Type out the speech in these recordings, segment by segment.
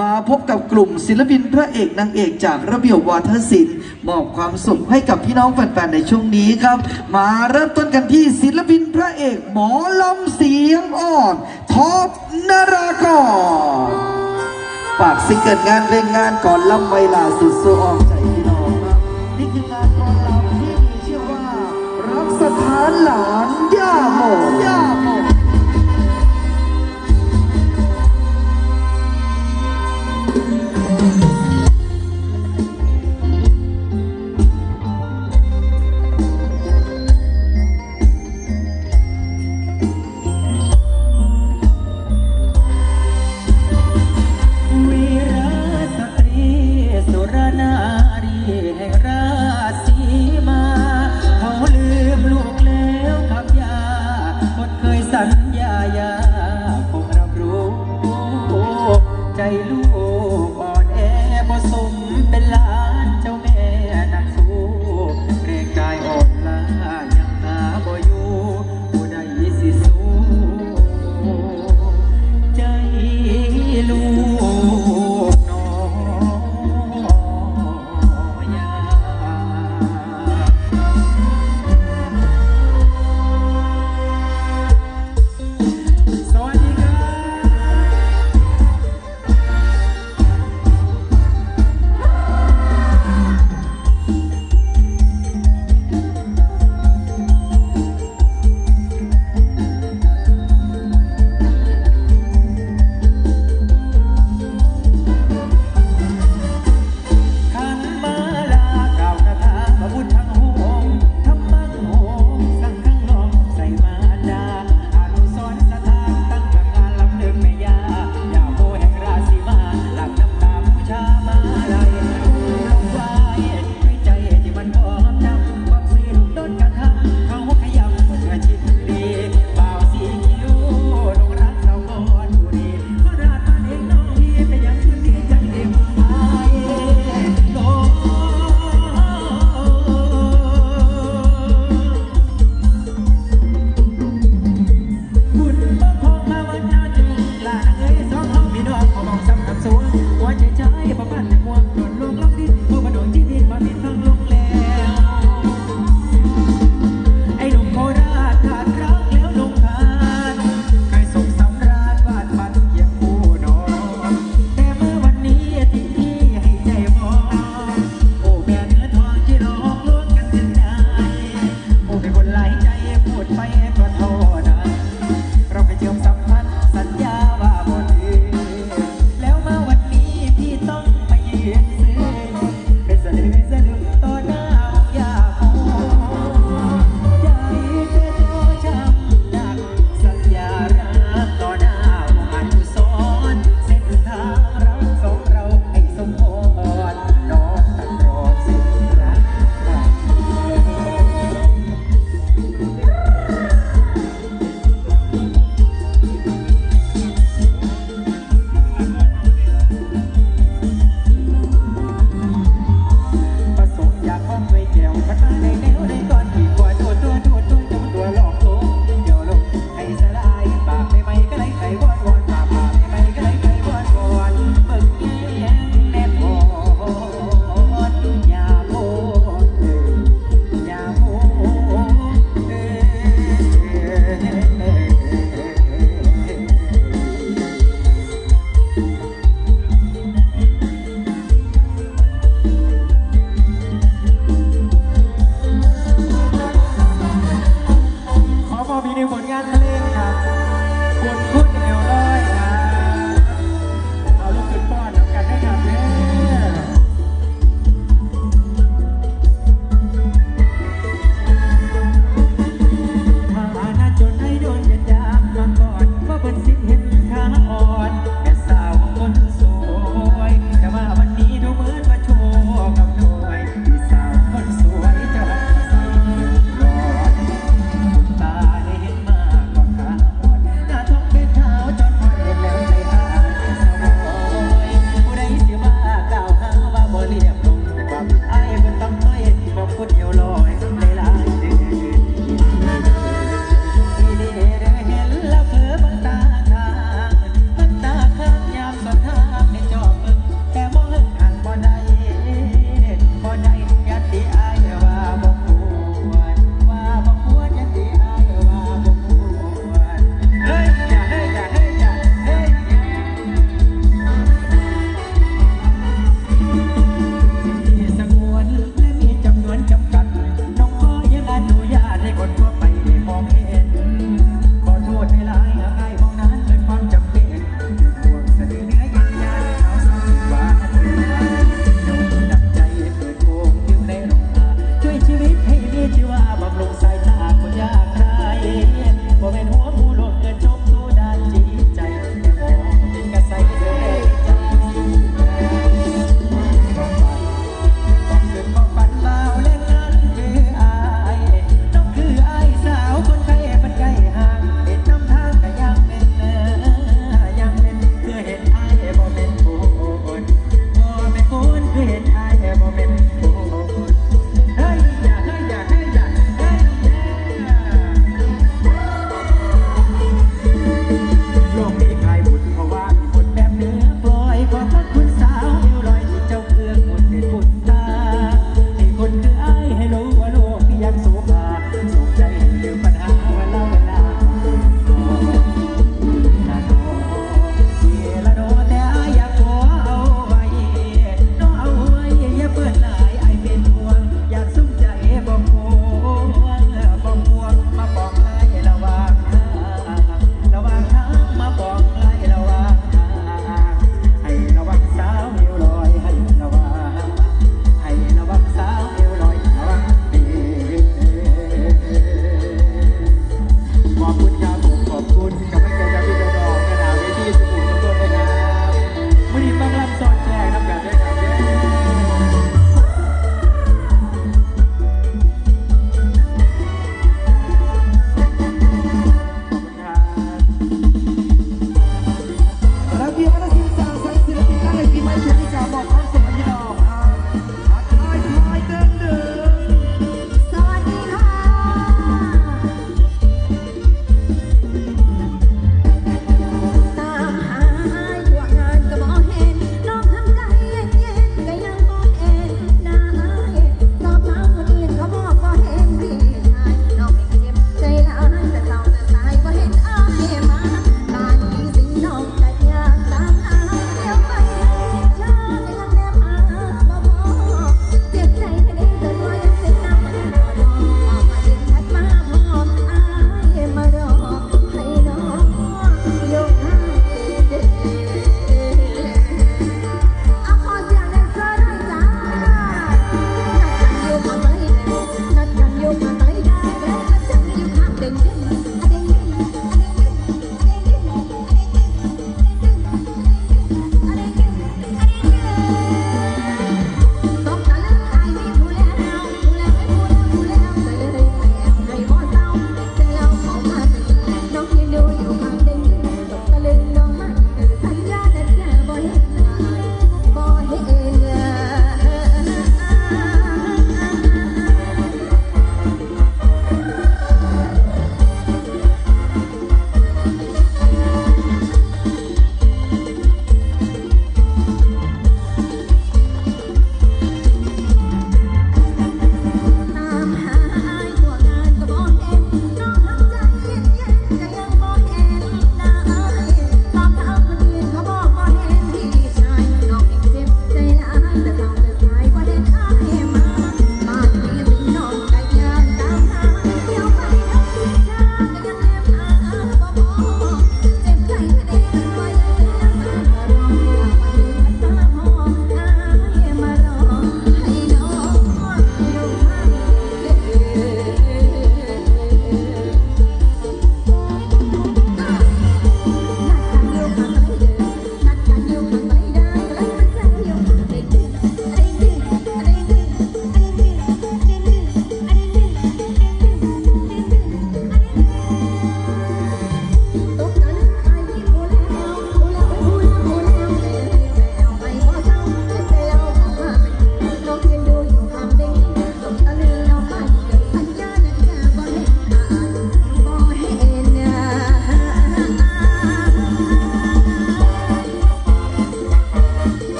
มาพบกับกลุ่มศิลปินพระเอกนางเอกจากระเบียบวาทศิลป์มอบความสุขให้กับพี่น้องแฟนๆในช่วงนี้ครับ มาเริ่มต้นกันที่ศิลปินพระเอกหมอลำเสียงอ่อนท็อปนารากรฝากซิงเกิลงานเพลงงานก่อนลำไวลาสุดสู้ออมใจพี่น้องครับนี่คืองานก่อนลำที่มีชื่อว่ารักสถานหลานย่าโมย่าโม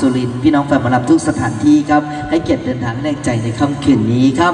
สุรินทร์พี่น้องแฟนหมารับทุกสถานที่ครับให้เกียรติเดินทางแรงใจในค่ำคืนนี้ครับ